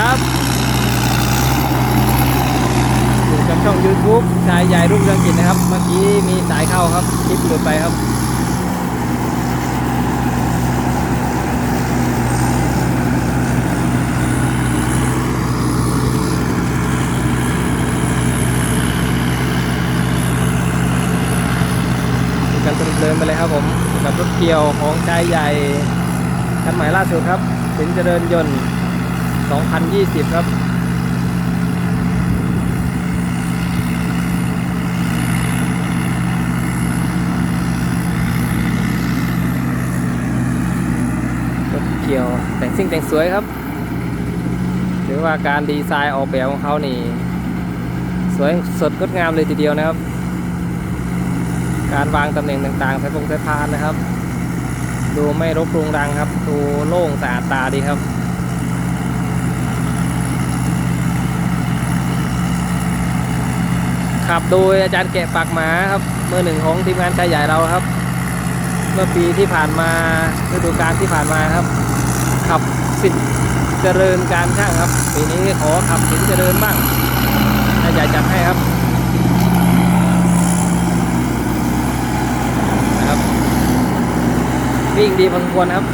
ครับอยู่กับช่อง YouTube ชายใหญ่รุ่งเรืองกิจนะครับ เมื่อกี้มีสายเข้าครับคลิปหลุดไปครับกันเพลินไปเลยครับผมกับรถเกี่ยวของชายใหญ่คันใหม่ล่าสุดครับสินเจริญยนต์ 2020 ครับรถเกี่ยวแต่งซิ่งแต่งสวยครับ ถือว่าการดีไซน์ออกแบบของเขานี่ สวยสดงดงามเลยทีเดียวนะครับ การวางตำแหน่งต่างๆสายพงสายพานนะครับ ดูไม่รกรุงรังครับ ดูโล่งสะอาดตาดีครับ ขับโดยอาจารย์แกะปากหมาครับเมื่อหนึ่งของทีมงานชายใหญ่เราครับ เมื่อปีที่ผ่านมาฤดูกาลที่ผ่านมาครับ ขับสิทธิ์เจริญการช่างครับปีนี้ขอขับสิทธิ์เจริญบ้างชายใหญ่จัดให้ครับนะครับวิ่งดีพอสมควรครับ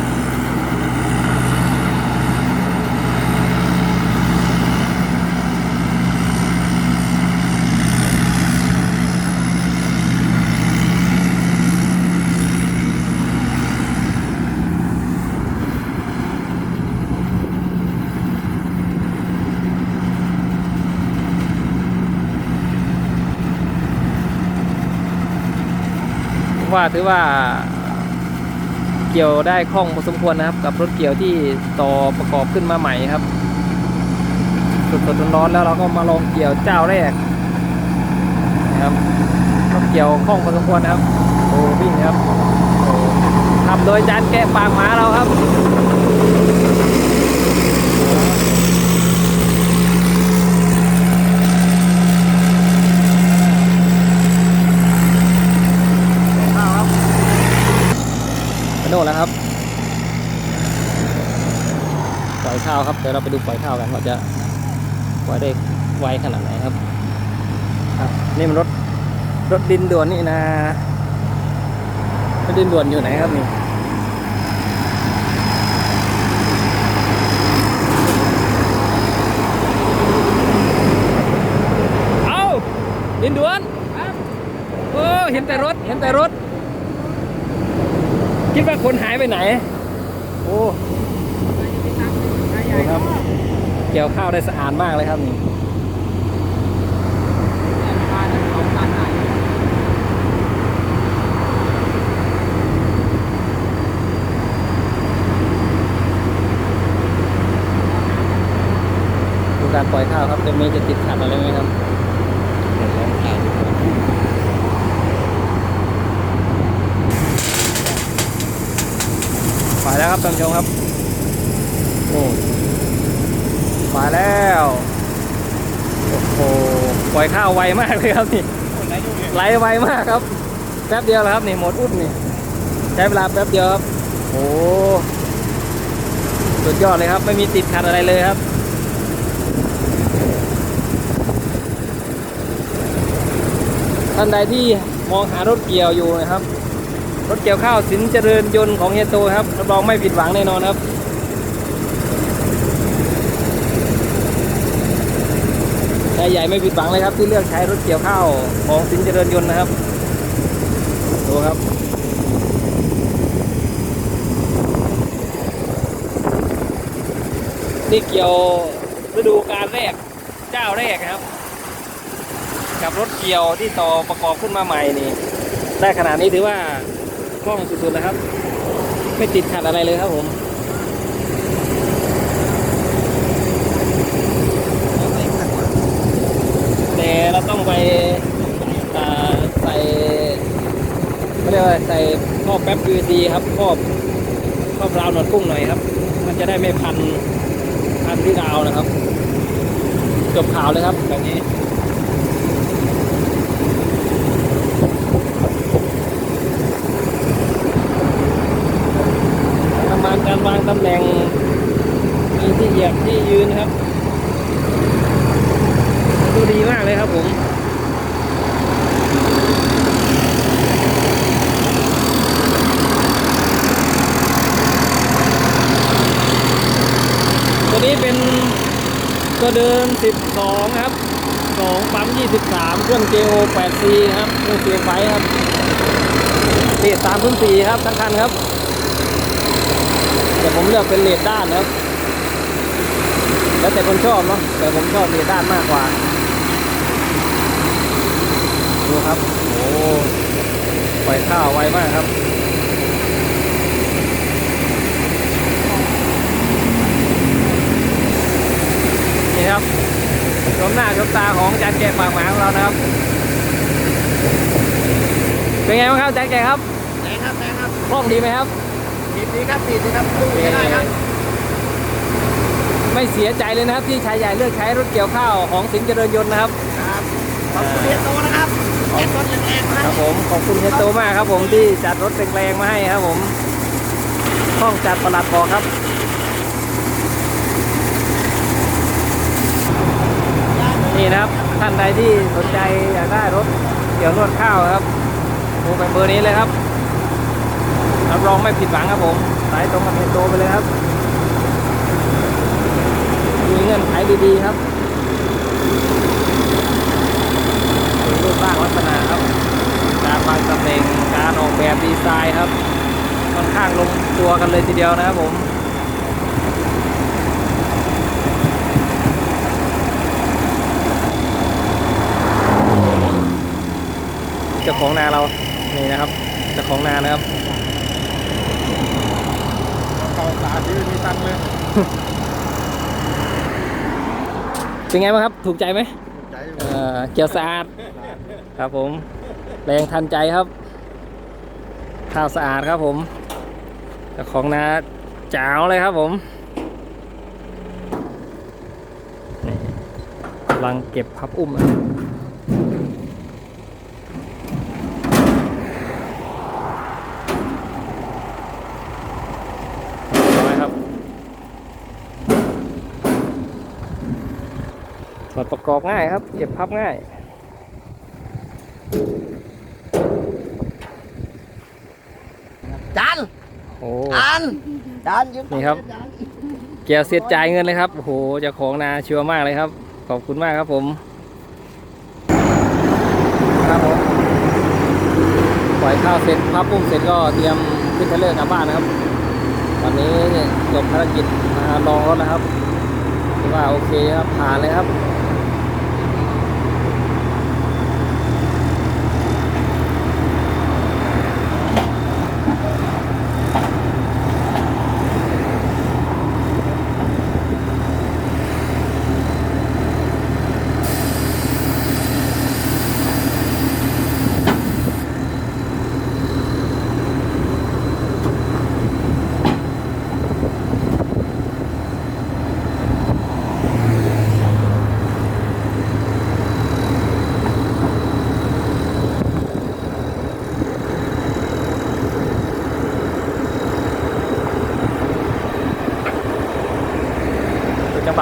ว่าถือว่าเกี่ยวได้คล่องพอสมควรนะครับ กับรถเกี่ยวที่ต่อประกอบขึ้นมาใหม่ครับสดๆร้อนๆแล้วเราก็มาลองเกี่ยวเจ้าแรกนะครับรถเกี่ยวคล่องพอสมควรนะครับโอ้วิ่งครับทำโดยจานแกะปากหมาเราครับ ข้าวครับไปโน่นแล้วครับ ปล่อยข้าวครับเดี๋ยวเราไปดูปล่อยข้าวกันว่าจะปล่อยได้ไวขนาดไหนครับครับนี่มันรถรถดินด่วนนี่นะรถดินด่วนอยู่ไหนครับนี่เอาดินด่วนโอ้เห็นแต่รถเห็นแต่รถคิดว่าคนหายไปไหน โอ้ ครับ เกี่ยวข้าวได้สะอาดมากเลยครับนี่ดูการปล่อยข้าวครับเดี๋ยวเมย์จะติดขัดอะไรไหมครับเดี๋ยวลองถ่ายดูครับไปแล้วครับท่านผู้ชมครับ โอ้ มาแล้ว โอ้โห ปล่อยข้าวไวมากเลยครับนี่ ไหลไวมากครับ แป๊บเดียวแล้วครับนี่หมดอุ้มนี่ ใช้เวลาแป๊บเดียวครับ โอ้สุดยอดเลยครับ ไม่มีติดขัดอะไรเลยครับท่านใดที่มองหารถเกี่ยวอยู่นะครับ รถเกี่ยวข้าวสินเจริญยนต์ของเฮโตครับรับรองไม่ผิดหวังแน่นอนครับ ชายใหญ่ไม่ผิดหวังเลยครับ ที่เลือกใช้รถเกี่ยวข้าวของสินเจริญยนต์นะครับดูครับนี่เกี่ยวฤดูการแรกเจ้าแรกนะครับ กับรถเกี่ยวที่ต่อประกอบขึ้นมาใหม่นี่ ได้ขนาดนี้ถือว่าคล่องสุดๆแล้วครับ ไม่ติดขัดอะไรเลยครับผม เราต้องไปใส่เขาเรียกว่าใส่ครอบแป๊บ PVC ครับครอบครอบราวหนวดกุ้งหน่อยครับ มันจะได้ไม่พันพันที่ราวนะครับจบข่าวเลยครับแบบนี้ประมาณการวางตำแหน่งมีที่เหยียบที่ยืนครับ มาก เลยครับผมตัวนี้เป็นตัวเดิน12 ครับ 2 ปั๊ม 23 เครื่อง JO 8C ครับเครื่องเสียงไฟครับเลท3พื้น4ครับทั้งคันครับ แต่ผมเลือกเป็นเลทด้านนะครับ แล้วแต่คนชอบเนาะแต่ผมชอบเลทด้านมากกว่า ดูครับ โอ้ปล่อยข้าวไวมากครับนี่ครับชมหน้าชมตาของจานแกะปากหมาของเรานะครับ เป็นไงบ้างครับจานแกะครับแรงครับแรงครับคล่องดีไหมครับดีดีครับดีดีครับสู้ไม่ได้ครับ ไม่เสียใจเลยนะครับที่ชายใหญ่เลือกใช้รถเกี่ยวข้าวของสิงห์เจริญยนต์นะครับ ครับขอบคุณเรียนโตนะค รถแรงๆนะครับผมขอบคุณเฮยโตมากครับผมที่จัดรถแรงๆมาให้ครับผมคล่องจัดประหลัดบอกครับนี่นะครับท่านใดที่สนใจอยากได้รถเกี่ยวนวดข้าวครับโทรไปเบอร์นี้เลยครับรับรองไม่ผิดหวังครับผมสายตรงกับเฮยโตไปเลยครับ มีเงื่อนไขดีๆครับ รูปร่างลักษณะครับ การวางตำแหน่งการออกแบบดีไซน์ครับ ค่อนข้างลงตัวกันเลยทีเดียวนะครับผมเจ้าของนาเรา นี่นะครับ เจ้าของนานะครับเก่าสาดีมีตังค์เลย เป็นไงบ้างครับ ถูกใจไหมใจ เอ่อเกียวสะอาดครับผม แรงทันใจครับ ข้าวสะอาดครับผมแต่ของนาจ๋าวเลยครับผมนี่กำลังเก็บพับอุ้มนะครับเรียบร้อยครับ ถอด ประกอบง่ายครับ เก็บพับง่าย จานโอ้จานจานยืมนี่ครับเกี่ยวเสียจ่ายเงินเลยครับโอ้โหเจ้าของนาชัวร์มากเลยครับ ขอบคุณมากครับผมครับผมปล่อยข้าวเสร็จพับปุ้มเสร็จก็เตรียมขึ้นเทรลเลอร์กลับบ้านนะครับตอนนี้จบภารกิจมาลองรถแล้วครับถือว่าโอเคครับผ่านเลยครับ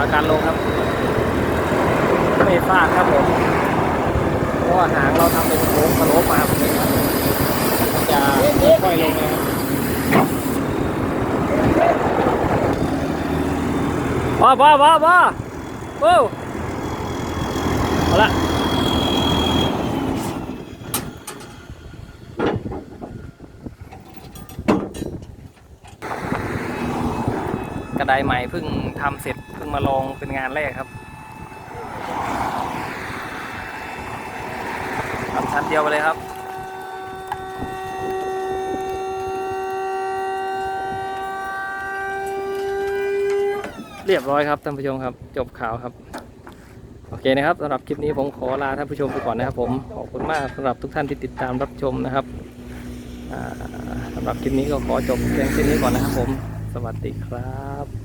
ดการลงครับ ไม่ฟาดครับผมเพราะว่าหางเราทำเป็นโค้งสโลปมาแบบนี้ครับจะค่อยลงนะครับพอพอพอพอโอ้เอาละกระไดใหม่เพิ่งทำเสร็จ มาลองเป็นงานแรกครับทำชั้นเดียวไปเลยครับ เรียบร้อยครับท่านผู้ชมครับ จบข่าวครับ โอเคนะครับสำหรับคลิปนี้ผมขอลาท่านผู้ชมไปก่อนนะครับผม ขอบคุณมากสำหรับทุกท่านที่ติดตามรับชมนะครับอ่าสำหรับคลิปนี้ก็ขอจบเพียงแค่นี้ก่อนนะครับผม สวัสดีครับ